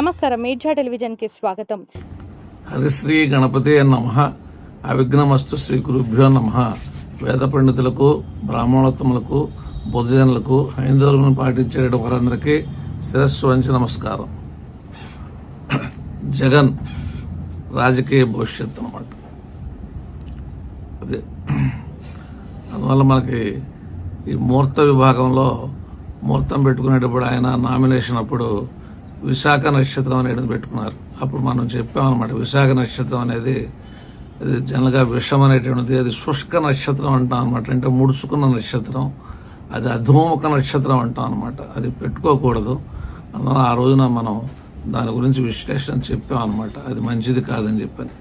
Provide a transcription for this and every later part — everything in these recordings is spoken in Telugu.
నమస్కారం మీర్జా టెలివిజన్కి స్వాగతం. హరిశ్రీ గణపతి నమ. అవిఘ్నమస్తు శ్రీ గురుభ్యో నమ. వేద పండితులకు బ్రాహ్మణోత్తములకు బుధజనులకు హైందవులను పాటించే వారందరికీ శిరస్సు వంచి నమస్కారం. జగన్ రాజకీయ భవిష్యత్తు అనమాట అదే. అందువల్ల మనకి ఈ ముహూర్త విభాగంలో ముహూర్తం పెట్టుకునేటప్పుడు ఆయన నామినేషన్ అప్పుడు విశాఖ నక్షత్రం అనేది పెట్టుకున్నారు. అప్పుడు మనం చెప్పామన్నమాట విశాఖ నక్షత్రం అనేది అది జనరల్గా విషం అనేటువంటిది అది శుష్క నక్షత్రం అంటాం అనమాట అంటే ముడుచుకున్న నక్షత్రం అది అధోముఖ నక్షత్రం అంటాం అనమాట అది పెట్టుకోకూడదు. అందువల్ల ఆ రోజున మనం దాని గురించి విశ్లేషణ చెప్పాం అనమాట అది మంచిది కాదని చెప్పని.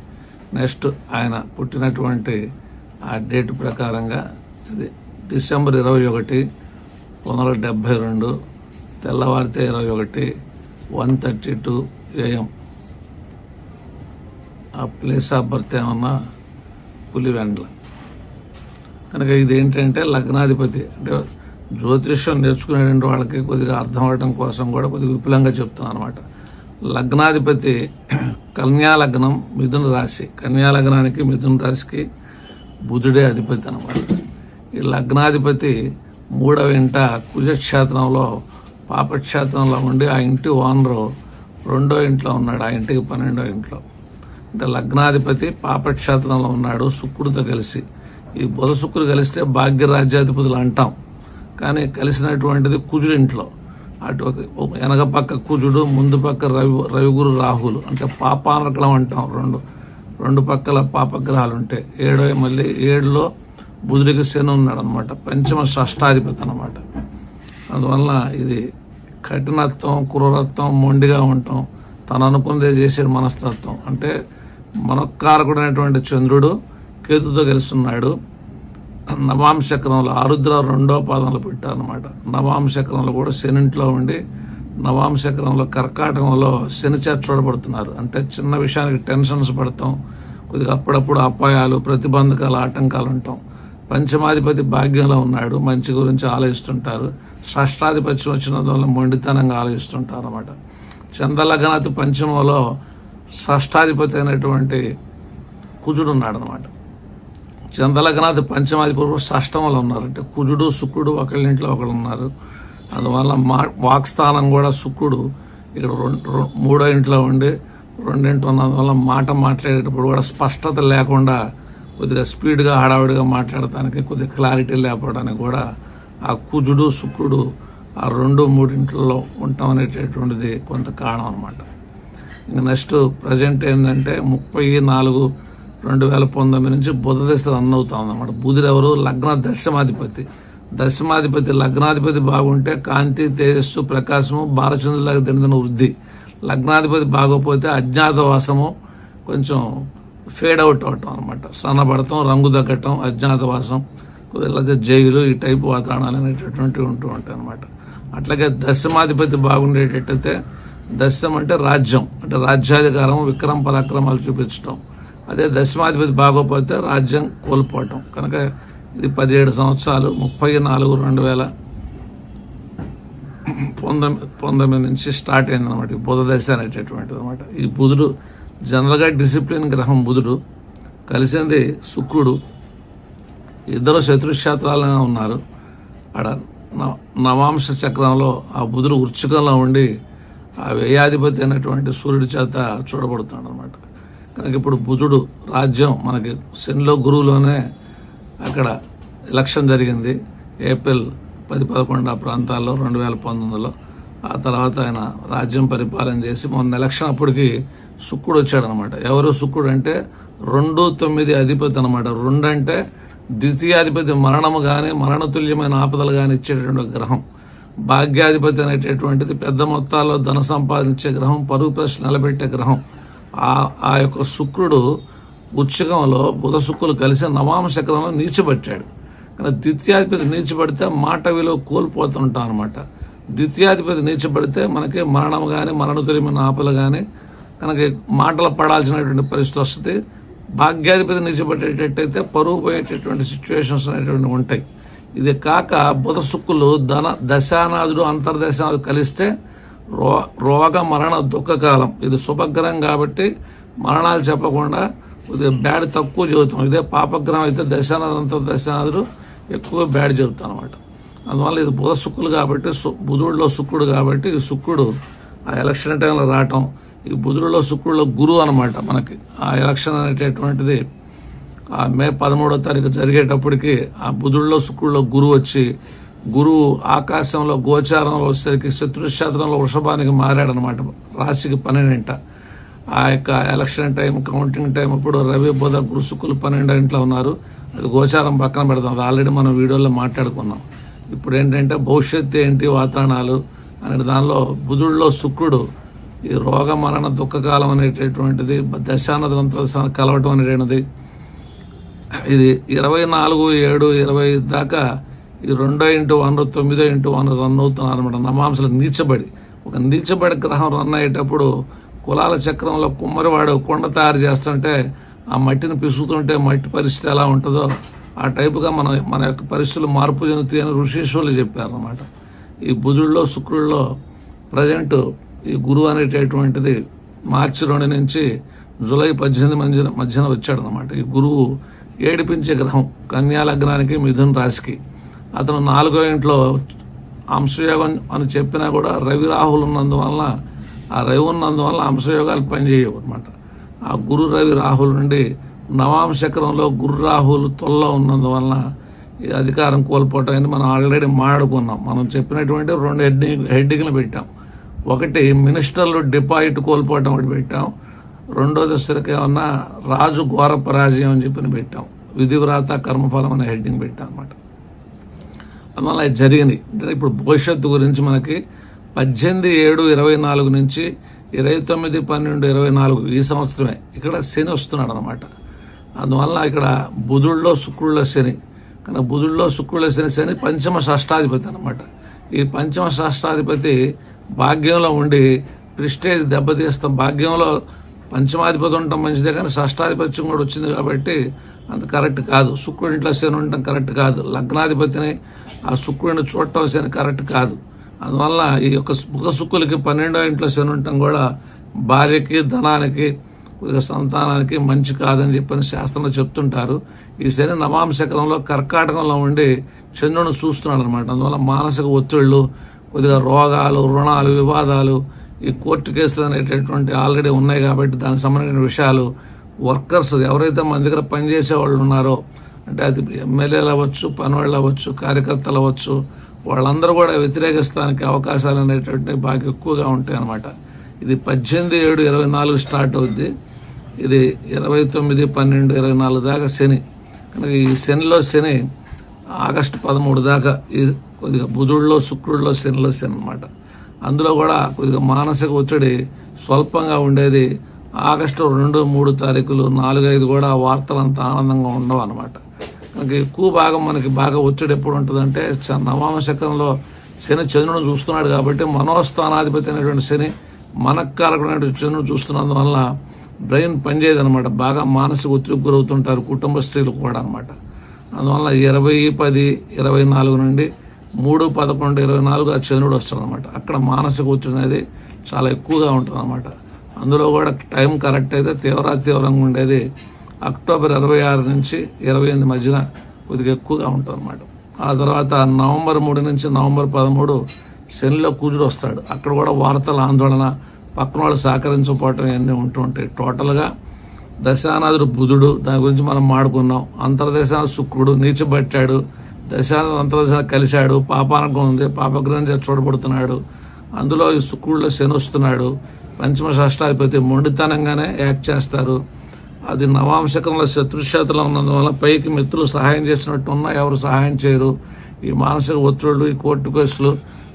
నెక్స్ట్ ఆయన పుట్టినటువంటి ఆ డేట్ ప్రకారంగా ఇది డిసెంబర్ ఇరవై ఒకటి పంతొమ్మిది వందల డెబ్బై రెండు తెల్లవారితే ఇరవై ఒకటి వన్ థర్టీ టూ ఏఎం. ఆ ప్లేస్ ఆఫ్ బర్త్ ఏమన్నా పులివెండ్ల. కనుక ఇది ఏంటంటే లగ్నాధిపతి అంటే జ్యోతిష్యం నేర్చుకునేటువంటి వాళ్ళకి కొద్దిగా అర్థం అవడం కోసం కూడా కొద్దిగా విపులంగా చెప్తున్నాను అనమాట లగ్నాధిపతి కన్యా లగ్నం మిథున రాశి. కన్యాలగ్నానికి మిథున రాశికి బుధుడే అధిపతి అనమాట. ఈ లగ్నాధిపతి మూడవ ఇంట కుజక్షేత్రంలో పాపక్షేత్రంలో ఉండి ఆ ఇంటి ఓనరు రెండో ఇంట్లో ఉన్నాడు ఆ ఇంటికి పన్నెండో ఇంట్లో. అంటే లగ్నాధిపతి పాపక్షేత్రంలో ఉన్నాడు శుక్రుడితో కలిసి. ఈ బుధ శుక్రుడు కలిస్తే భాగ్యరాజ్యాధిపతులు అంటాం. కానీ కలిసినటువంటిది కుజుడు ఇంట్లో. అటు వెనక పక్క కుజుడు ముందు పక్క రవి రవిగురు రాహులు. అంటే పాపానకలం అంటాం రెండు రెండు పక్కల పాపగ్రహాలు ఉంటాయి ఏడో మళ్ళీ ఏడులో బుధుడికి శని ఉన్నాడు అనమాట పంచమ షష్టాధిపతి అనమాట. అందువల్ల ఇది కఠినత్వం క్రూరత్వం మొండిగా ఉండటం తను అనుకున్నదే చేసే మనస్తత్వం. అంటే మనకారకుడైనటువంటి చంద్రుడు కేతుతో కలిసి నవాంశక్రంలో ఆరుద్ర రెండో పాదంలో పెట్టారనమాట నవాంశక్రంలో కూడా శనింట్లో ఉండి నవాంశక్రంలో కర్కాటకంలో శని చేత చూడబడుతున్నారు. అంటే చిన్న విషయానికి టెన్షన్స్ పడతాం. కొద్దిగా అప్పుడప్పుడు అపాయాలు ప్రతిబంధకాలు ఆటంకాలు ఉంటాం. పంచమాధిపతి భాగ్యంలో ఉన్నాడు. మంచి గురించి ఆలోచిస్తుంటారు. షష్టాధిపత్యం వచ్చినందువల్ల మొండితనంగా ఆలోచిస్తుంటారు అనమాట చంద్రలగ్నాథ్ పంచమంలో షష్టాధిపతి అయినటువంటి కుజుడు ఉన్నాడు అనమాట చంద్రలగ్నాథ్ పంచమాధిపతి షష్టంలో ఉన్నారు. అంటే కుజుడు శుక్రుడు ఒకళ్ళింట్లో ఒకళ్ళు ఉన్నారు. అందువల్ల మా వాక్స్థానం కూడా శుక్రుడు. ఇక్కడ రెండు మూడో ఇంట్లో ఉండి రెండింటి ఉన్నందువల్ల మాట మాట్లాడేటప్పుడు కూడా స్పష్టత లేకుండా కొద్దిగా స్పీడ్గా హడావిడిగా మాట్లాడటానికి కొద్దిగా క్లారిటీ లేకపోవడానికి కూడా ఆ కుజుడు శుక్రుడు ఆ రెండు మూడింట్లో ఉంటాం అనేటటువంటిది కొంత కారణం అనమాట ఇంకా నెక్స్ట్ ప్రజెంట్ ఏంటంటే ముప్పై నాలుగు రెండు వేల పంతొమ్మిది నుంచి బుధ దశ రన్ అవుతా ఉందన్నమాట బుధుడు ఎవరు లగ్న దశమాధిపతి. దశమాధిపతి లగ్నాధిపతి బాగుంటే కాంతి తేజస్సు ప్రకాశము బాలచంద్రులాగా దినదిన వృద్ధి. లగ్నాధిపతి బాగోపోతే అజ్ఞాతవాసము కొంచెం ఫేడ్ అవుట్ అవటం అనమాట సన్నబడటం రంగు తగ్గటం అజ్ఞాతవాసం లేకపోతే జైలు ఈ టైపు వాతావరణాలు అనేటటువంటివి ఉంటూ ఉంటాయి అనమాట అట్లాగే దశమాధిపతి బాగుండేటట్టయితే దశం అంటే రాజ్యం అంటే రాజ్యాధికారం విక్రమ పరాక్రమాలు చూపించటం. అదే దశమాధిపతి బాగోపోతే రాజ్యం కోల్పోవటం. కనుక ఇది పదిహేడు సంవత్సరాలు ముప్పై నాలుగు రెండు వేల పంతొమ్మిది పంతొమ్మిది నుంచి స్టార్ట్ అయింది అనమాట ఈ బుధ దశ అనేటటువంటిది అనమాట ఈ బుధుడు జనరల్గా డిసిప్లిన్ గ్రహం బుధుడు కలిసింది శుక్రుడు. ఇద్దరు శత్రుక్షేత్రాలుగా ఉన్నారు. ఆడ నవాంశ చక్రంలో ఆ బుధుడు ఉత్సుకంలో ఉండి ఆ వ్యయాధిపతి అయినటువంటి సూర్యుడి చేత చూడబడుతున్నాడు అనమాట కనుక ఇప్పుడు బుధుడు రాజ్యం మనకి శనిలో గురువులోనే అక్కడ ఎలక్షన్ జరిగింది. ఏప్రిల్ పది పదకొండు ఆ ప్రాంతాల్లో రెండు వేల పంతొమ్మిదిలో. ఆ తర్వాత ఆయన రాజ్యం పరిపాలన చేసి మొన్న ఎలక్షన్ అప్పటికి శుక్రుడు వచ్చాడనమాట ఎవరు శుక్రుడు అంటే రెండు తొమ్మిది అధిపతి అనమాట. రెండు అంటే ద్వితీయాధిపతి మరణము కానీ మరణతుల్యమైన ఆపదలు కానీ ఇచ్చేటటువంటి గ్రహం. భాగ్యాధిపతి అనేటటువంటిది పెద్ద మొత్తాల్లో ధన సంపాదించే గ్రహం పరుగు ప్రశ్న నిలబెట్టే గ్రహం. ఆ ఆ యొక్క శుక్రుడు ఉచ్చకంలో బుధ శుక్రులు కలిసి నవాంశక్రంలో నీచబట్టాడు కానీ ద్వితీయాధిపతి నీచబడితే మాట విలువ కోల్పోతుంటాం అనమాట. ద్వితీయాధిపతి నీచబడితే మనకి మరణం కానీ మరణతుల్యమైన ఆపలు కానీ కనుక మాటలు పడాల్సినటువంటి పరిస్థితి వస్తుంది. భాగ్యాధిపతి నిలిచిపెట్టేటట్టయితే పరువు పోయేటటువంటి సిచ్యువేషన్స్ అనేటువంటి ఉంటాయి. ఇది కాక బుధ శుక్కులు ధన దశానాథుడు అంతర్దశానాథుడు కలిస్తే రో రోగ మరణ దుఃఖకాలం. ఇది శుభగ్రహం కాబట్టి మరణాలు చెప్పకుండా కొద్దిగా బ్యాడ్ తక్కువ చెబుతాం ఇదే పాపగ్రహం అయితే దశానాథంతో దశానాథుడు ఎక్కువ బ్యాడ్ చెబుతాం అనమాట అందువల్ల ఇది బుధ శుక్రులు కాబట్టి బుధుడిలో శుక్రుడు కాబట్టి ఈ శుక్రుడు ఆ ఎలక్షన్ టైంలో రావటం ఈ బుధుడిలో శుక్రుడిలో గురువు అనమాట మనకి. ఆ ఎలక్షన్ అనేటటువంటిది ఆ మే పదమూడో తారీఖు జరిగేటప్పటికి ఆ బుధుడిలో శుక్రుడిలో గురువు వచ్చి గురువు ఆకాశంలో గోచారంలో వచ్చేసరికి శత్రుక్షేత్రంలో వృషభానికి మారాడనమాట రాశికి పన్నెండింట. ఆ యొక్క ఎలక్షన్ టైం కౌంటింగ్ టైం అప్పుడు రవి బుధ గురు శుక్రులు పన్నెండింట్లో ఉన్నారు. అది గోచారం పక్కన పెడదాం. అది ఆల్రెడీ మనం వీడియోలో మాట్లాడుకున్నాం. ఇప్పుడు ఏంటంటే భవిష్యత్తు ఏంటి వాతావరణాలు? అనే దానిలో బుధుడిలో శుక్రుడు ఈ రోగ మరణ దుఃఖకాలం అనేటటువంటిది దశానదంతర కలవటం అనేటువంటిది ఇది ఇరవై నాలుగు ఏడు ఇరవై దాకా ఈ రెండో ఇంటూ వన్ తొమ్మిదో ఇంటూ వన్ రన్ అవుతున్నారు అనమాట నమాంసలు నీచబడి. ఒక నీచబడి గ్రహం రన్ అయ్యేటప్పుడు కులాల చక్రంలో కుమ్మరివాడు కొండ తయారు చేస్తుంటే ఆ మట్టిని పిసుకుతుంటే మట్టి పరిస్థితి ఎలా ఉంటుందో ఆ టైపుగా మన మన యొక్క పరిస్థితులు మార్పు చెందుతాయని ఋషీశ్వరులు చెప్పారనమాట ఈ బుధుల్లో శుక్రుల్లో ప్రజెంట్ ఈ గురువు అనేటటువంటిది మార్చి రెండు నుంచి జూలై పద్దెనిమిది మధ్యన మధ్యన వచ్చాడు అనమాట ఈ గురువు ఏడిపించే గ్రహం కన్యా లగ్నానికి మిథున్ రాశికి. అతను నాలుగో ఇంట్లో అంశయోగం అని చెప్పినా కూడా రవి రాహులు ఉన్నందువల్ల ఆ రవి ఉన్నందువల్ల అంశయోగాలు పనిచేయవు అనమాట ఆ గురు రవి రాహుల్ నుండి నవాంశకరంలో గురు రాహులు తొల్ల ఉన్నందువల్ల ఈ అధికారం కోల్పోవటం అని మనం ఆల్రెడీ మాట్లాడుకున్నాం. మనం చెప్పినటువంటి రెండు హెడ్డింగ్ హెడ్డింగ్లు పెట్టాం. ఒకటి మినిస్టర్లు డిపాజిట్ కోల్పోవటం ఒకటి పెట్టాం. రెండోది సరికి ఏమన్నా రాజు ఘోర పరాజయం అని చెప్పి పెట్టాం. విధివ్రాత కర్మఫలం అనే హెడ్డింగ్ పెట్టాం అనమాట అందువల్ల ఇది జరిగింది. అంటే ఇప్పుడు భవిష్యత్తు గురించి మనకి పద్దెనిమిది ఏడు ఇరవై నాలుగు నుంచి ఇరవై తొమ్మిది పన్నెండు ఇరవై నాలుగు ఈ సంవత్సరమే ఇక్కడ శని వస్తున్నాడు అనమాట అందువల్ల ఇక్కడ బుధుల్లో శుక్రుల్లో శని. కానీ బుధుల్లో శుక్రుల్లో శని శని పంచమ షష్టాధిపతి అనమాట ఈ పంచమ షష్టాధిపతి భాగ్యంలో ఉండి ప్రిస్టేజ్ దెబ్బతీస్తాం. భాగ్యంలో పంచమాధిపతి ఉండటం మంచిదే కానీ షష్టాధిపత్యం కూడా వచ్చింది కాబట్టి అంత కరెక్ట్ కాదు. శుక్రుడి ఇంట్లో శని ఉండటం కరెక్ట్ కాదు. లగ్నాధిపతిని ఆ శుక్రుడిని చూడటం శని కరెక్ట్ కాదు. అందువల్ల ఈ యొక్క బుధ శుక్రులకి పన్నెండో ఇంట్లో శని ఉండటం కూడా భార్యకి ధనానికి కొద్దిగా సంతానానికి మంచి కాదని చెప్పని శాస్త్రంలో చెప్తుంటారు. ఈ శని నవాంశకరంలో కర్కాటకంలో ఉండి చంద్రుని చూస్తున్నాడు అనమాట అందువల్ల మానసిక ఒత్తిళ్ళు కొద్దిగా రోగాలు రుణాలు వివాదాలు ఈ కోర్టు కేసులు అనేటటువంటి ఆల్రెడీ ఉన్నాయి కాబట్టి దానికి సంబంధించిన విషయాలు వర్కర్స్ ఎవరైతే మన దగ్గర పనిచేసే వాళ్ళు ఉన్నారో అంటే అది ఎమ్మెల్యేలు అవ్వచ్చు పనివాళ్ళు అవ్వచ్చు కార్యకర్తలు అవ్వచ్చు వాళ్ళందరూ కూడా వ్యతిరేకిస్తానికి అవకాశాలు అనేటువంటివి బాగా ఎక్కువగా ఉంటాయి అన్నమాట ఇది పద్దెనిమిది ఏడు ఇరవై నాలుగు స్టార్ట్ అవుద్ది. ఇది ఇరవై తొమ్మిది పన్నెండు ఇరవై నాలుగు దాకా శని. కనుక ఈ శనిలో శని ఆగస్టు పదమూడు దాకా ఈ కొద్దిగా బుధుడిలో శుక్రుడిలో శనిలో శని అనమాట అందులో కూడా కొద్దిగా మానసిక ఒత్తిడి స్వల్పంగా ఉండేది. ఆగస్టు రెండు మూడు తారీఖులు నాలుగు ఐదు కూడా వార్తలు అంత ఆనందంగా ఉండవు అనమాట మనకి ఎక్కువ భాగం మనకి బాగా ఒత్తిడి ఎప్పుడు ఉంటుందంటే చ- నవామ శని చంద్రుని చూస్తున్నాడు కాబట్టి మనోస్థానాధిపతి అయినటువంటి శని మనకారకుడైనటువంటి చంద్రుడు చూస్తున్నందువల్ల బ్రెయిన్ పనిచేయదు అనమాట బాగా మానసిక ఒత్తిడికి గురవుతుంటారు కుటుంబ స్త్రీలు కూడా అనమాట అందువల్ల ఇరవై పది ఇరవై నాలుగు నుండి మూడు పదకొండు ఇరవై నాలుగు ఆ చంద్రుడు వస్తాడు అనమాట అక్కడ మానసిక ఒత్తిడి అనేది చాలా ఎక్కువగా ఉంటుంది అనమాట అందులో కూడా టైం కరెక్ట్ అయితే తీవ్ర తీవ్రంగా ఉండేది అక్టోబర్ ఇరవై ఆరు నుంచి ఇరవై ఎనిమిది మధ్యన కొద్దిగా ఎక్కువగా ఉంటుంది అనమాట ఆ తర్వాత నవంబర్ మూడు నుంచి నవంబర్ పదమూడు శనిలో కూజుడు వస్తాడు. అక్కడ కూడా వార్తల ఆందోళన పక్కన వాళ్ళు సహకరించకపోవటం ఇవన్నీ ఉంటూ ఉంటాయి. టోటల్గా దశానాథుడు బుధుడు దాని గురించి మనం మాడుకున్నాం. అంతర్దేశాన శుక్రుడు నీచబట్టాడు దశానాథ అంతర్దేశాన కలిశాడు పాపానకం ఉంది పాపగ్రహం చూడబడుతున్నాడు. అందులో ఈ శుక్రుడిలో శని వస్తున్నాడు. పంచమ షష్టాధిపతి మొండితనంగానే యాక్ట్ చేస్తారు. అది నవాంశకంలో శత్రుక్షేత్రంలో ఉన్నందువల్ల పైకి మిత్రులు సహాయం చేసినట్టు ఉన్నా ఎవరు సహాయం చేయరు. ఈ మానసిక ఒత్తిళ్ళు ఈ కోర్టు కేసులు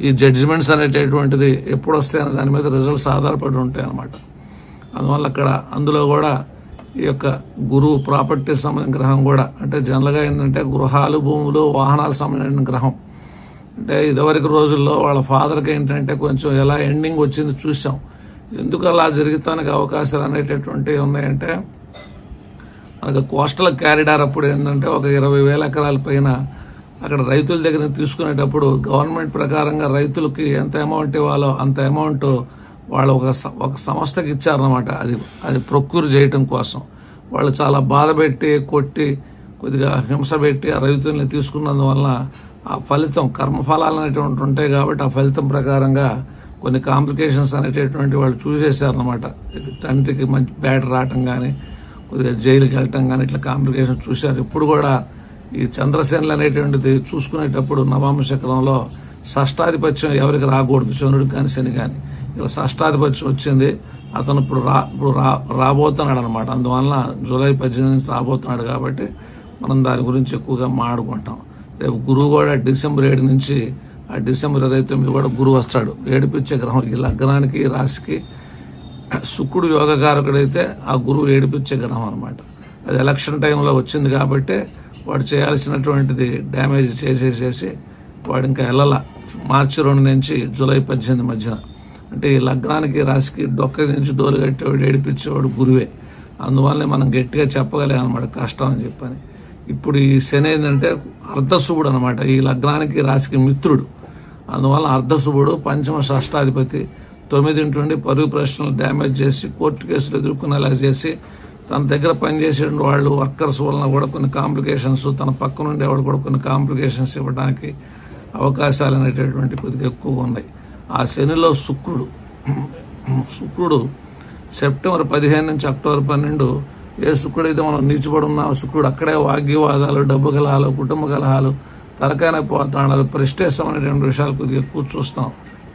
ఈ జడ్జిమెంట్స్ అనేటటువంటిది ఎప్పుడు వస్తాయనే దాని మీద రిజల్ట్స్ ఆధారపడి ఉంటాయి అన్నమాట అందువల్ల అక్కడ అందులో కూడా ఈ యొక్క గురువు ప్రాపర్టీ సంబంధించిన గ్రహం కూడా. అంటే జనరల్గా ఏంటంటే గృహాలు భూములు వాహనాలు సంబంధించిన గ్రహం. అంటే ఇదివరకు రోజుల్లో వాళ్ళ ఫాదర్కి ఏంటంటే కొంచెం ఎలా ఎండింగ్ వచ్చింది చూసాం. ఎందుకు అలా జరుగుతానికి అవకాశాలు అనేటటువంటివి ఉన్నాయంటే మనకు కోస్టల్ క్యారిడార్ అప్పుడు ఏంటంటే ఒక ఇరవై వేల ఎకరాల పైన అక్కడ రైతుల దగ్గర తీసుకునేటప్పుడు గవర్నమెంట్ ప్రకారంగా రైతులకి ఎంత అమౌంట్ ఇవ్వాలో అంత అమౌంట్ వాళ్ళు ఒక స- ఒక సంస్థకి ఇచ్చారనమాట అది అది ప్రొక్యూర్ చేయటం కోసం. వాళ్ళు చాలా బాధ పెట్టి కొట్టి కొద్దిగా హింస పెట్టి ఆ రైతుల్ని తీసుకున్నందువల్ల ఆ ఫలితం కర్మఫలాలు అనేటువంటి ఉంటాయి కాబట్టి ఆ ఫలితం ప్రకారంగా కొన్ని కాంప్లికేషన్స్ అనేటటువంటి వాళ్ళు చూసేశారనమాట ఇది తండ్రికి మంచి బ్యాట్ రావటం కానీ కొద్దిగా జైలుకి వెళ్ళటం కానీ ఇట్లా కాంప్లికేషన్ చూశారు. ఇప్పుడు కూడా ఈ చంద్రసేనలు అనేటువంటిది చూసుకునేటప్పుడు నవాంశకరంలో షష్టాధిపత్యం ఎవరికి రాకూడదు? చంద్రుడికి కానీ శని కానీ ఇలా షష్టాధిపత్యం వచ్చింది. అతను ఇప్పుడు రా ఇప్పుడు రా రాబోతున్నాడు అనమాట అందువల్ల జూలై పద్దెనిమిది నుంచి రాబోతున్నాడు కాబట్టి మనం దాని గురించి ఎక్కువగా మాట్లాడుకుంటాం. రేపు గురువు కూడా డిసెంబర్ ఏడు నుంచి ఆ డిసెంబర్ ఇరవై తొమ్మిది కూడా గురువు వస్తాడు. ఏడిపించే గ్రహం ఈ లగ్నానికి రాశికి. శుక్రుడు యోగకారకుడైతే ఆ గురువు ఏడిపించే గ్రహం అనమాట అది ఎలక్షన్ టైంలో వచ్చింది కాబట్టి వాడు చేయాల్సినటువంటిది డ్యామేజ్ చేసేసేసి వాడు ఇంకా వెళ్ళాల మార్చి రెండు నుంచి జూలై పద్దెనిమిది మధ్యన. అంటే ఈ లగ్నానికి రాశికి డొక్క నుంచి డోలు కట్టేవాడు ఏడిపించేవాడు గురువే. అందువల్లే మనం గట్టిగా చెప్పగలేం అనమాట కష్టం అని చెప్పని. ఇప్పుడు ఈ శని ఏంటంటే అర్ధశుభుడు అనమాట ఈ లగ్నానికి రాశికి మిత్రుడు. అందువల్ల అర్ధశుభుడు పంచమ షష్టాధిపతి తొమ్మిదింటి నుండి పరుగు ప్రశ్నలు డ్యామేజ్ చేసి కోర్టు కేసులు ఎదుర్కొనేలా చేసి తన దగ్గర పనిచేసే వాళ్ళు వర్కర్స్ వలన కూడా కొన్ని కాంప్లికేషన్స్ తన పక్క నుండి కూడా కొన్ని కాంప్లికేషన్స్ ఇవ్వడానికి అవకాశాలు అనేటటువంటి కొద్దిగా ఎక్కువగా ఉన్నాయి. ఆ శనిలో శుక్రుడు. శుక్రుడు సెప్టెంబర్ పదిహేను నుంచి అక్టోబర్ పన్నెండు ఏ శుక్రుడైతే మనం నిలిచిపడి ఉన్నాం శుక్రుడు అక్కడే వాగ్వివాదాలు డబ్బు కలహాలు కుటుంబ కలహాలు తలకాయన పోతాడాలు ప్రెస్టేషన్ అనేటువంటి విషయాలు కొద్దిగా ఎక్కువ చూస్తాం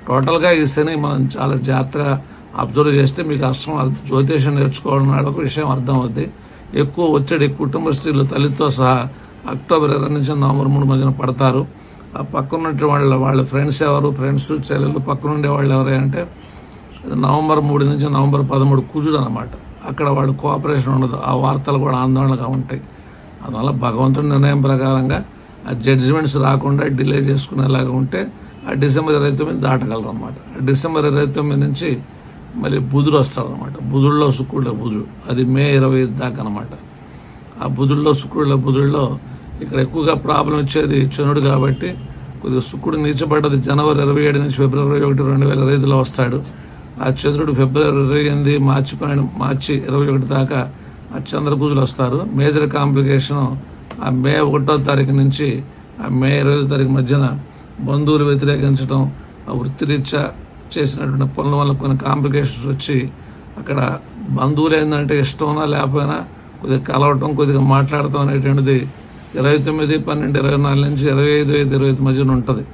టోటల్గా ఈ శని మనం చాలా జాగ్రత్తగా అబ్జర్వ్ చేస్తే మీకు అర్థం జ్యోతిషం నేర్చుకోవడం ఒక విషయం అర్థమవుద్ది. ఎక్కువ ఒత్తిడి కుటుంబ స్త్రీలు తల్లితో సహా అక్టోబర్ ఇరవై నుంచి నవంబర్ మూడు మధ్యన పడతారు. ఆ పక్కన వాళ్ళ వాళ్ళ ఫ్రెండ్స్ ఎవరు? ఫ్రెండ్స్ చెల్లెళ్ళు పక్కన ఉండే వాళ్ళు ఎవరు అంటే నవంబర్ మూడు నుంచి నవంబర్ పదమూడు కుజుడు అనమాట అక్కడ వాళ్ళు కోఆపరేషన్ ఉండదు. ఆ వార్తలు కూడా ఆందోళనగా ఉంటాయి. అందువల్ల భగవంతుడి నిర్ణయం ప్రకారంగా ఆ జడ్జిమెంట్స్ రాకుండా డిలే చేసుకునేలాగా ఉంటే ఆ డిసెంబర్ ఇరవై తొమ్మిది దాటగలరు అనమాట డిసెంబర్ ఇరవై తొమ్మిది నుంచి మళ్ళీ బుధుడు వస్తాడు అనమాట బుధుడిలో శుక్రుడిలో బుధుడు. అది మే ఇరవై దాకా అనమాట ఆ బుధుల్లో శుక్రుడిలో బుధుడిలో ఇక్కడ ఎక్కువగా ప్రాబ్లం వచ్చేది చనుడు కాబట్టి కొద్దిగా శుక్రుడు నీచబడ్డది. జనవరి ఇరవై ఏడు నుంచి ఫిబ్రవరి ఒకటి రెండు వేల ఇరవై ఐదులో వస్తాడు. ఆ చంద్రుడు ఫిబ్రవరి ఇరవై ఎనిమిది మార్చి పన్నెండు మార్చి ఇరవై ఒకటి దాకా ఆ చంద్రబుధులు వస్తారు. మేజర్ కాంప్లికేషన్ ఆ మే ఒకటో తారీఖు నుంచి ఆ మే ఇరవై తారీఖు మధ్యన బంధువులు వ్యతిరేకించడం ఆ వృత్తిరీత్యా చేసినటువంటి పనుల వల్ల కొన్ని కాంప్లికేషన్స్ వచ్చి అక్కడ బంధువులు ఏంటంటే ఇష్టమైనా లేకపోయినా కొద్దిగా కలవటం కొద్దిగా మాట్లాడటం అనేటువంటిది ఇరవై తొమ్మిది పన్నెండు ఇరవై నాలుగు నుంచి ఇరవై ఐదు ఐదు ఇరవై ఐదు మధ్యన ఉంటుంది.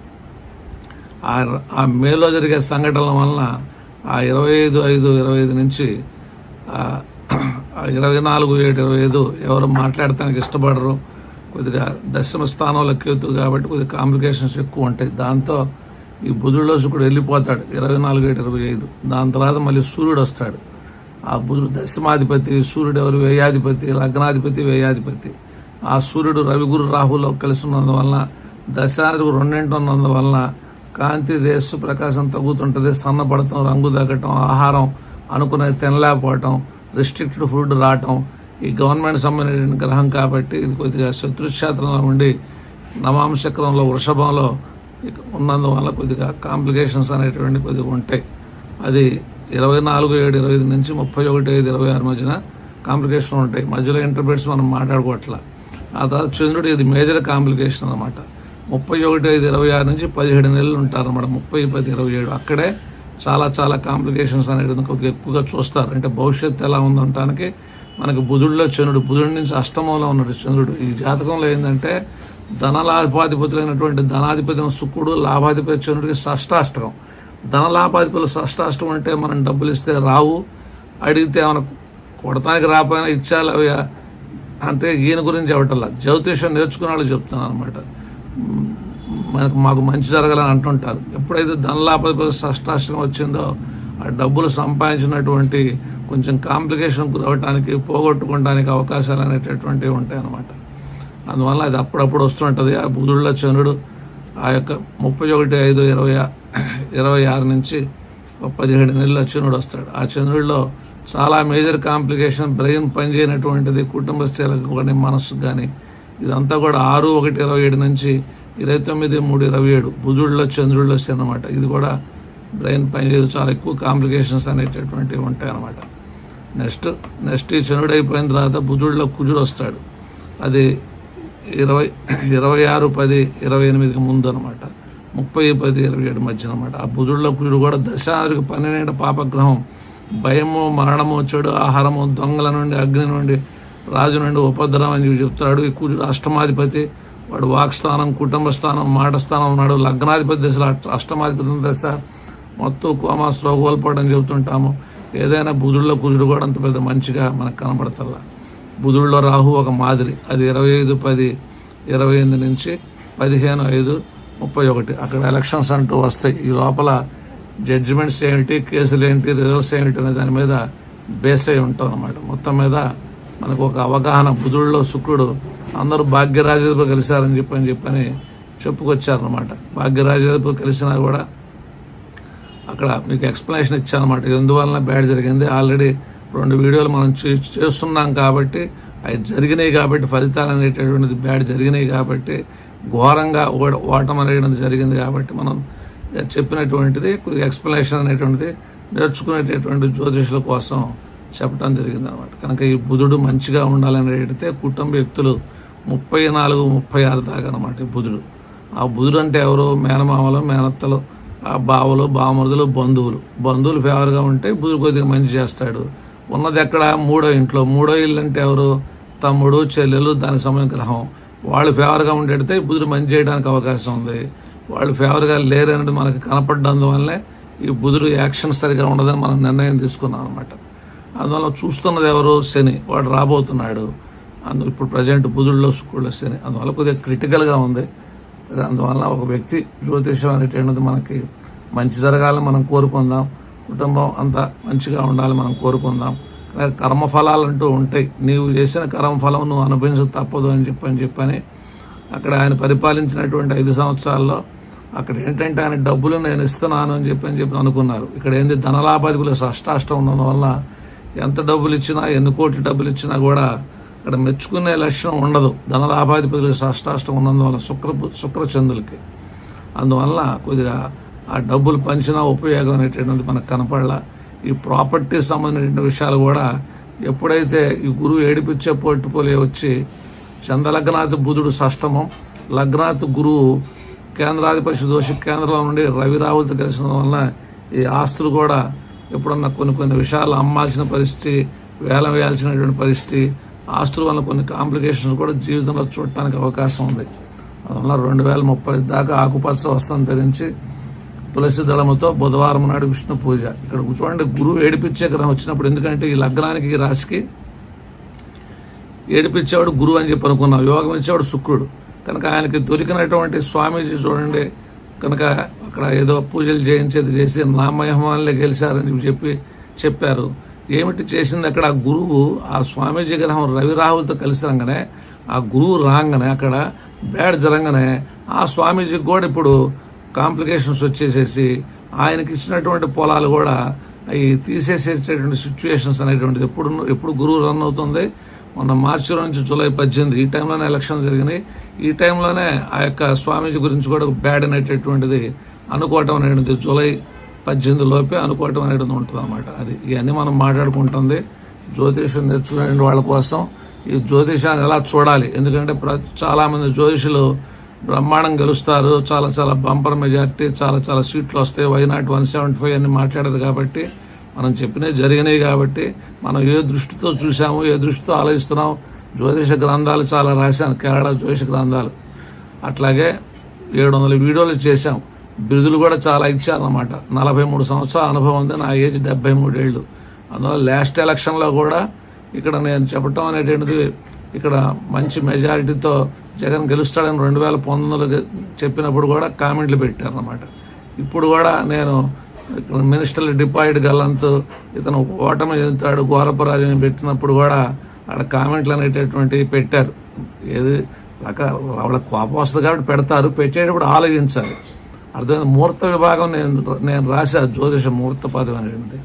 ఆ ఆ మేలో జరిగే సంఘటనల వలన ఆ ఇరవై ఐదు ఐదు ఇరవై ఐదు నుంచి ఆ ఇరవై నాలుగు ఏడు ఇరవై ఐదు ఎవరు మాట్లాడటానికి ఇష్టపడరు. కొద్దిగా దశమ స్థానంలో కేతు కాబట్టి కొద్దిగా కాంప్లికేషన్స్ ఎక్కువ ఉంటాయి. దాంతో ఈ బుధుడిలో శుకుడు వెళ్ళిపోతాడు. ఇరవై నాలుగు ఏడు ఇరవై ఐదు. దాని తర్వాత మళ్ళీ సూర్యుడు వస్తాడు. ఆ బుధుడు దశమాధిపతి సూర్యుడు ఎవరు? వ్యయాధిపతి లగ్నాధిపతి వ్యయాధిపతి. ఆ సూర్యుడు రవిగురు రాహులో కలిసి ఉన్నందువలన దశాధిపతి రెండింటి ఉన్నందువల్ల కాంతి దేశ ప్రకాశం తగ్గుతుంటుంది సన్నపడటం రంగు తగ్గటం ఆహారం అనుకున్నది తినలేకపోవటం రిస్ట్రిక్టెడ్ ఫుడ్ రావటం ఈ గవర్నమెంట్ సంబంధించిన గ్రహం కాబట్టి ఇది కొద్దిగా శత్రుక్షేత్రంలో ఉండి నవాంశక్రంలో వృషభంలో ఉన్నందువల్ల కొద్దిగా కాంప్లికేషన్స్ అనేటువంటి కొద్దిగా ఉంటాయి. అది ఇరవై నాలుగు ఏడు ఇరవై ఐదు నుంచి ముప్పై ఒకటి ఐదు ఇరవై ఆరు మధ్యన కాంప్లికేషన్ ఉంటాయి. మధ్యలో ఇంటర్ప్రిట్స్ మనం మాట్లాడుకోవట్లా. ఆ తర్వాత చంద్రుడు ఇది మేజర్ కాంప్లికేషన్ అనమాట ముప్పై ఒకటి ఐదు ఇరవై ఆరు నుంచి పదిహేడు నెలలు ఉంటారు అనమాట ముప్పై పది ఇరవై ఏడు. అక్కడే చాలా చాలా కాంప్లికేషన్స్ అనేది కొద్దిగా ఎక్కువగా చూస్తారు. అంటే భవిష్యత్తు ఎలా ఉందంటానికి మనకి బుధుడిలో చంద్రుడు బుధుడి నుంచి అష్టమంలో ఉన్నాడు చంద్రుడు. ఈ జాతకంలో ఏంటంటే ధనలాభాధిపతులైనటువంటి ధనాధిపతి శుక్రుడు లాభాధిపతి చంద్రుడికి షష్టాష్టకం. ధనలాభాధిపతులు షష్టాష్టం అంటే మనం డబ్బులు ఇస్తే రావు అడిగితే ఏమైనా కొడతానికి రాపోయినా ఇచ్చాలి అవి అంటే ఈయన గురించి చెప్పటల్లా జ్యోతిషం నేర్చుకున్న వాళ్ళు చెప్తున్నాను అనమాట మనకు మాకు మంచి జరగాలని అంటుంటారు. ఎప్పుడైతే ధనలాభాధిపతి షష్టాష్టం వచ్చిందో ఆ డబ్బులు సంపాదించినటువంటి కొంచెం కాంప్లికేషన్ గురవటానికి పోగొట్టుకోవడానికి అవకాశాలు అనేటటువంటివి ఉంటాయన్నమాట అందువల్ల అది అప్పుడప్పుడు వస్తుంటుంది ఆ బుధుడిలో చంద్రుడు ఆ యొక్క ముప్పై ఒకటి ఐదు ఇరవై ఇరవై ఆరు నుంచి పదిహేడు నెలల చంద్రుడు వస్తాడు. ఆ చంద్రుడిలో చాలా మేజర్ కాంప్లికేషన్ బ్రెయిన్ పనిచేయనటువంటిది కుటుంబ స్థితులకు కానీ మనస్సుకు కానీ ఇదంతా కూడా ఆరు ఒకటి ఇరవై ఏడు నుంచి ఇరవై తొమ్మిది మూడు ఇరవై ఏడు బుధుడిలో చంద్రుడిలో వచ్చి అనమాట ఇది కూడా బ్రెయిన్ పనిచేయదు. చాలా ఎక్కువ కాంప్లికేషన్స్ అనేటటువంటివి ఉంటాయి అనమాట నెక్స్ట్ నెక్స్ట్ ఈ చంద్రుడు అయిపోయిన తర్వాత బుధుడిలో కుజుడు వస్తాడు. అది ఇరవై ఇరవై ఆరు పది ఇరవై ఎనిమిదికి ముందు అనమాట ముప్పై పది ఇరవై ఏడు మధ్య అనమాట ఆ బుధుడిలో కుజుడు కూడా దశానికి పన్నెండు పాపగ్రహం. భయము మరణము చెడు ఆహారము దొంగల నుండి అగ్ని నుండి రాజు నుండి ఉపద్రవం అని చెప్తాడు. ఈ కుజుడు అష్టమాధిపతి. వాడు వాక్స్థానం కుటుంబ స్థానం మాట స్థానం ఉన్నాడు. లగ్నాధిపతి దశలో అష్టమాధిపతి దశ. మొత్తం కోమా కోల్పోవడం చెబుతుంటాము. ఏదైనా బుధుడులో కుజుడు కూడా అంత పెద్ద మంచిగా మనకు కనబడతల్లా. బుధుడిలో రాహు ఒక మాదిరి. అది ఇరవై ఐదు పది ఇరవై ఎనిమిది నుంచి పదిహేను ఐదు ముప్పై ఒకటి. అక్కడ ఎలక్షన్స్ అంటూ వస్తాయి. ఈ లోపల జడ్జిమెంట్స్ ఏమిటి కేసులు ఏంటి రిజల్ట్స్ ఏమిటి అనే దాని మీద బేస్ అయి ఉంటాం అనమాట మొత్తం మీద మనకు ఒక అవగాహన బుధుడిలో శుక్రుడు అందరూ భాగ్యరాజులతో కలిశారని చెప్పని చెప్పని చెప్పుకొచ్చారనమాట భాగ్యరాజులతో కలిసినా కూడా అక్కడ మీకు ఎక్స్ప్లెనేషన్ ఇచ్చానమాట ఎందువలన బ్యాడ్ జరిగింది? ఆల్రెడీ రెండు వీడియోలు మనం చేస్తున్నాం కాబట్టి అవి జరిగినాయి కాబట్టి ఫలితాలు అనేటటువంటిది బ్యాడ్ జరిగినాయి కాబట్టి ఘోరంగా ఓడ- ఓటం అనేది జరిగింది కాబట్టి మనం చెప్పినటువంటిది కొద్దిగా ఎక్స్ప్లెనేషన్ అనేటువంటిది నేర్చుకునేటటువంటి జ్యోతిషుల కోసం చెప్పడం జరిగింది అనమాట కనుక ఈ బుధుడు మంచిగా ఉండాలని అడిగితే కుటుంబ వ్యక్తులు ముప్పై నాలుగు ముప్పై ఆరు దాకా అనమాట ఈ బుధుడు. ఆ బుధుడు అంటే ఎవరు మేనమామలు మేనత్తలు ఆ బావలు బామరుదులు బంధువులు. బంధువులు ఫేవర్గా ఉంటే బుధుడు కొద్దిగా మంచి చేస్తాడు. ఉన్నది ఎక్కడ? మూడో ఇంట్లో. మూడో ఇల్లు అంటే ఎవరు? తమ్ముడు చెల్లెలు దానికి సంబంధించిన గ్రహం. వాళ్ళు ఫేవర్గా ఉండేడితే బుధుడు మంచి చేయడానికి అవకాశం ఉంది. వాళ్ళు ఫేవర్గా లేరనేది మనకు కనపడ్డందువల్లే ఈ బుధుడు యాక్షన్ సరిగా ఉండదని మనం నిర్ణయం తీసుకున్నాం అనమాట అందువల్ల చూస్తున్నది ఎవరు? శని. వాడు రాబోతున్నాడు. అందు ఇప్పుడు ప్రజెంట్ బుధుడిలో శుక్రుడిలో శని. అందువల్ల కొద్దిగా క్రిటికల్గా ఉంది. అందువల్ల ఒక వ్యక్తి జ్యోతిషం అనేటువంటిది మనకి మంచి జరగాలని మనం కోరుకుందాం. కుటుంబం అంతా మంచిగా ఉండాలని మనం కోరుకుందాం. కర్మఫలాలు అంటూ ఉంటాయి. నీవు చేసిన కర్మఫలం నువ్వు అనుభవించ తప్పదు అని చెప్పని చెప్పని అక్కడ ఆయన పరిపాలించినటువంటి ఐదు సంవత్సరాల్లో అక్కడ ఏంటంటే ఆయన డబ్బులు నేను ఇస్తున్నాను అని చెప్పి అని చెప్పి అనుకున్నారు. ఇక్కడ ఏంది ధనలాభాధిపులు షష్టాష్టం ఉన్నందు వల్ల ఎంత డబ్బులు ఇచ్చినా ఎన్ని కోట్ల డబ్బులు ఇచ్చినా కూడా ఇక్కడ మెచ్చుకునే లక్ష్యం ఉండదు. ధనలాభాధిపతులకు అష్టాష్టం ఉన్నందువల్ల శుక్ర శుక్రచంద్రులకి. అందువల్ల కొద్దిగా ఆ డబ్బులు పంచినా ఉపయోగం అనేటువంటిది మనకు కనపడలా. ఈ ప్రాపర్టీ సంబంధించిన విషయాలు కూడా ఎప్పుడైతే ఈ గురువు ఏడిపించే పోర్టుపోలే వచ్చి చంద్రలగ్నాథ్ బుధుడు షష్టమం లగ్నాథ్ గురువు కేంద్రాధిపతి దోషి కేంద్రంలో నుండి రవి రావులతో కలిసిన వలన ఈ ఆస్తులు కూడా ఎప్పుడన్నా కొన్ని కొన్ని విషయాలు అమ్మాల్సిన పరిస్థితి వేలం వేయాల్సినటువంటి పరిస్థితి ఆస్తుల వల్ల కొన్ని కాంప్లికేషన్స్ కూడా జీవితంలో చూడటానికి అవకాశం ఉంది. అందువల్ల రెండు వేల ముప్పై దాకా ఆకుపచ్చ వస్త్రం ధరించి తులసి దళముతో బుధవారం నాడు విష్ణు పూజ. ఇక్కడ చూడండి గురువు ఏడిపించే గ్రహం వచ్చినప్పుడు ఎందుకంటే ఈ లగ్నానికి ఈ రాశికి ఏడిపించేవాడు గురువు అని చెప్పి అనుకున్నాం. యోగం ఇచ్చేవాడు శుక్రుడు. కనుక ఆయనకి దొరికినటువంటి స్వామీజీ చూడండి. కనుక అక్కడ ఏదో పూజలు చేయించేది చేసి నామయమాలే గెలిచారని చెప్పి చెప్పారు. ఏమిటి చేసింది అక్కడ? ఆ గురువు ఆ స్వామీజీ గ్రహం రవి రాహుల్తో కలిసి రంగనే ఆ గురువు రాగానే అక్కడ బ్యాడ్ జరంగానే ఆ స్వామీజీకి కూడా ఇప్పుడు కాంప్లికేషన్స్ వచ్చేసేసి ఆయనకి ఇచ్చినటువంటి పొలాలు కూడా అవి తీసేసేటటువంటి సిచ్యువేషన్స్ అనేటువంటిది ఎప్పుడు ఎప్పుడు గురువు రన్ అవుతుంది. మొన్న మార్చిలో నుంచి జూలై పద్దెనిమిది ఈ టైంలోనే ఎలక్షన్ జరిగినాయి. ఈ టైంలోనే ఆ యొక్క స్వామీజీ గురించి కూడా బ్యాడ్ అనేటటువంటిది అనుకోవటం అనేటువంటిది జూలై పద్దెనిమిది లోపే అనుకోవటం అనేది ఉంటుంది అనమాట అది ఇవన్నీ మనం మాట్లాడుకుంటుంది. జ్యోతిషం నేర్చుకునే వాళ్ళ కోసం ఈ జ్యోతిషాన్ని ఎలా చూడాలి? ఎందుకంటే ప్ర- చాలా మంది జ్యోతిషులు బ్రహ్మాండం గెలుస్తారు. చాలా చాలా బంపర్ మెజార్టీ చాలా చాలా సీట్లు వస్తాయి. Why not one seventy five అని మాట్లాడారు కాబట్టి మనం చెప్పినవి జరిగినాయి కాబట్టి మనం ఏ దృష్టితో చూసాము ఏ దృష్టితో ఆలోచిస్తున్నాం జ్యోతిష గ్రంథాలు చాలా రాశాను కేరళ జ్యోతిష గ్రంథాలు. అట్లాగే ఏడు వందల వీడియోలు చేశాం. బిరుదులు కూడా చాలా ఇచ్చారన్నమాట. నలభై మూడు సంవత్సరాల అనుభవం ఉంది నా ఏజ్ డెబ్బై మూడేళ్ళు అందువల్ల లాస్ట్ ఎలక్షన్లో కూడా ఇక్కడ నేను చెప్పటం అనేటువంటిది ఇక్కడ మంచి మెజారిటీతో జగన్ గెలుస్తాడని రెండు వేల పంతొమ్మిదిలో చెప్పినప్పుడు కూడా కామెంట్లు పెట్టారన్నమాట. ఇప్పుడు కూడా నేను మినిస్టర్ మినిస్టర్లు డిపాయిడ్ గల్లంతు ఇతను ఓటమి చెందుతాడు ఘోరపరాజం అని పెట్టినప్పుడు కూడా ఆడ కామెంట్లు అనేటటువంటివి పెట్టారు. ఏది రకాల వాళ్ళ కోపం వస్తుంది కాబట్టి పెడతారు. పెట్టేటప్పుడు ఆలోచించాలి. అర్థమైంది? ముహూర్త విభాగం నేను నేను రాశా జ్యోతిష ముహూర్త పదవి అనేది.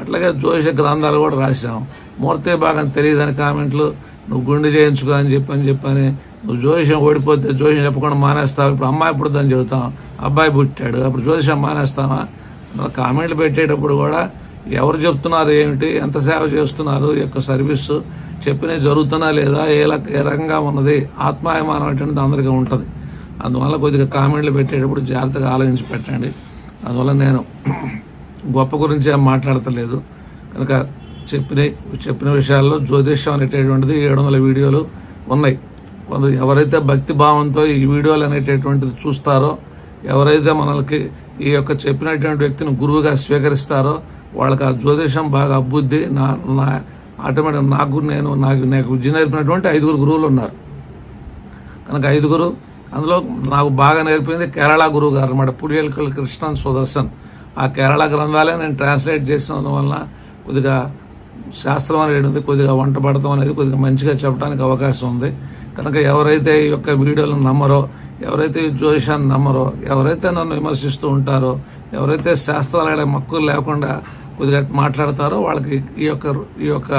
అట్లాగే జ్యోతిష గ్రంథాలు కూడా రాశాం. ముహూర్త విభాగం తెలియదని కామెంట్లు నువ్వు గుండె చేయించుకో అని చెప్పని చెప్పని నువ్వు జ్యోతిషం ఓడిపోతే జ్యోతిషం చెప్పకుండా మానేస్తావు. ఇప్పుడు అమ్మాయి పుడుతుందని చెబుతాం. అబ్బాయి పుట్టాడు. అప్పుడు జ్యోతిషం మానేస్తావా? కామెంట్లు పెట్టేటప్పుడు కూడా ఎవరు చెప్తున్నారు ఏమిటి? ఎంత సేవ చేస్తున్నారు? ఈ యొక్క సర్వీస్ చెప్పినవి జరుగుతున్నా లేదా? ఏ ఏ రకంగా ఉన్నది? ఆత్మాభిమానం అటువంటిది అందరికీ ఉంటుంది. అందువల్ల కొద్దిగా కామెంట్లు పెట్టేటప్పుడు జాగ్రత్తగా ఆలోచించి పెట్టండి. అందువల్ల నేను గొప్ప గురించి ఏం మాట్లాడతలేదు. కనుక చెప్పిన చెప్పిన విషయాల్లో జ్యోతిష్యం అనేటటువంటిది ఏడు వందల వీడియోలు ఉన్నాయి. కొందరు ఎవరైతే భక్తి భావంతో ఈ వీడియోలు అనేటటువంటిది చూస్తారో ఎవరైతే మనకి ఈ యొక్క చెప్పినటువంటి వ్యక్తిని గురువుగా స్వీకరిస్తారో వాళ్ళకి ఆ జ్యోతిషం బాగా అబ్బుద్ది. నా నా ఆటోమేటిక్ నాకు నేను నాకు నాకు విద్య నేర్పినటువంటి ఐదుగురు గురువులు ఉన్నారు. కనుక ఐదుగురు అందులో నాకు బాగా నేర్పింది కేరళ గురువు గారు అనమాట పుడియల్కల్ కృష్ణన్ సుదర్శన్. ఆ కేరళ గ్రంథాలే నేను ట్రాన్స్లేట్ చేసినందువల్ల కొద్దిగా శాస్త్రం అనేది కొద్దిగా వంట పడటం అనేది కొద్దిగా మంచిగా చెప్పడానికి అవకాశం ఉంది. కనుక ఎవరైతే ఈ యొక్క వీడియోలను నమ్మరో ఎవరైతే ఈ జ్యోతిషాన్ని నమ్మరో ఎవరైతే నన్ను విమర్శిస్తూ ఉంటారో ఎవరైతే శాస్త్రాల మక్కులు లేకుండా కొద్దిగా మాట్లాడతారో వాళ్ళకి ఈ యొక్క ఈ యొక్క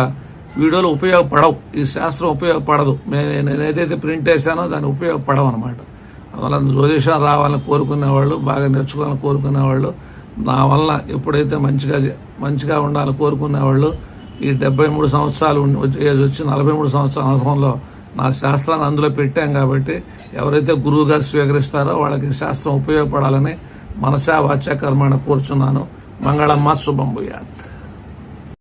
వీడియోలు ఉపయోగపడవు. ఈ శాస్త్రం ఉపయోగపడదు. నేను ఏదైతే ప్రింట్ వేసానో దాన్ని ఉపయోగపడవు అనమాట అందువల్ల జ్యోతిషం రావాలని కోరుకునేవాళ్ళు బాగా నేర్చుకోవాలని కోరుకునేవాళ్ళు నా వల్ల ఎప్పుడైతే మంచిగా మంచిగా ఉండాలని కోరుకునేవాళ్ళు ఈ డెబ్బై మూడు సంవత్సరాలు ఏజ్ వచ్చి నలభై మూడు సంవత్సరాల అనుభవంలో నా శాస్త్రాన్ని అందులో పెట్టాం కాబట్టి ఎవరైతే గురువుగా స్వీకరిస్తారో వాళ్ళకి శాస్త్రం ఉపయోగపడాలని మనసా వాచ్య కర్మాన్ని కోరుచున్నాను. మంగళమ్మ శుభం భూయాత్.